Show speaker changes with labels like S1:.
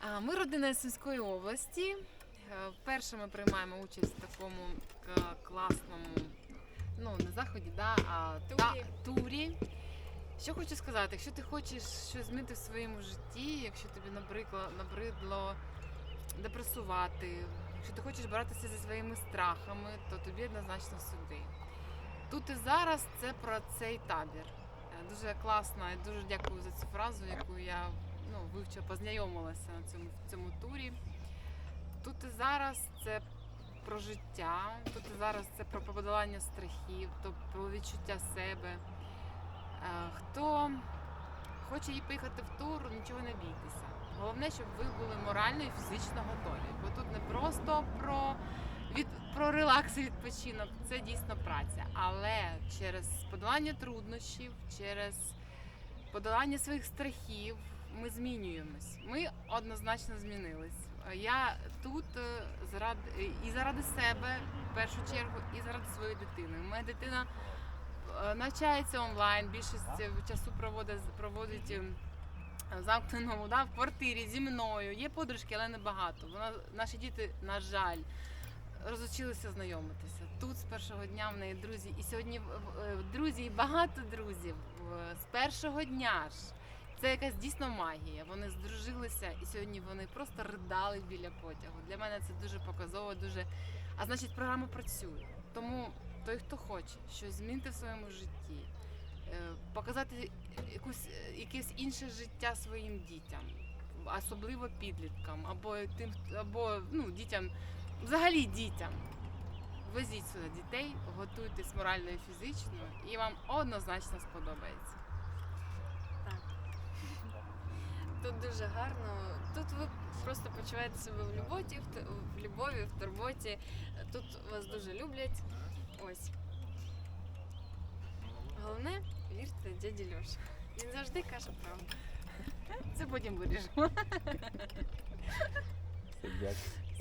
S1: А, Ми родина із Сумської області. Е, Вперше ми приймаємо участь в такому класному, ну не заході, да, а та-
S2: Турі.
S1: турі. Що хочу сказати, якщо ти хочеш щось змінити в своєму житті, якщо тобі набридло, набридло депресувати, якщо ти хочеш боротися зі своїми страхами, то тобі однозначно сюди. Тут і зараз це про цей табір. Е, Дуже класно і дуже дякую за цю фразу, яку я ну, вивчила, познайомилася на цьому, в цьому турі. Тут і зараз це про життя, тут і зараз це про подолання страхів, то про відчуття себе. Е, Хто хоче їй поїхати в тур, нічого не бійтеся. Головне, щоб ви були морально і фізично готові. Бо тут не просто про, від, про релакс і відпочинок, це дійсно праця. Але через подолання труднощів, через подолання своїх страхів ми змінюємось. Ми однозначно змінились. Я тут е, заради і заради себе в першу чергу, і заради своєї дитини. Моя дитина е, навчається онлайн, більшість е, часу проводить, проводить е, в замкненому да, в квартирі зі мною. Є подружки, але небагато. Вона, наші діти, на жаль, розучилися знайомитися. Тут з першого дня в неї друзі. І сьогодні е, друзі, і багато друзів е, з першого дня ж. Це якась дійсно магія. Вони здружилися, і сьогодні вони просто ридали біля потягу. Для мене це дуже показово, дуже. А значить, програма працює. Тому той, хто хоче щось змінити в своєму житті, е, показати якусь, якесь інше життя своїм дітям, особливо підліткам, або тим, або ну, дітям, взагалі дітям. Везіть сюди дітей, готуйтесь морально і фізично, і вам однозначно сподобається.
S2: Тут дуже гарно. Тут ви просто почуваєте себе в любові, в, в любові, в турботі. Тут вас дуже люблять. Ось. Головне, вірте дяді Льоша. Він завжди каже правду.
S1: Це потім вирішимо.
S3: Дякую.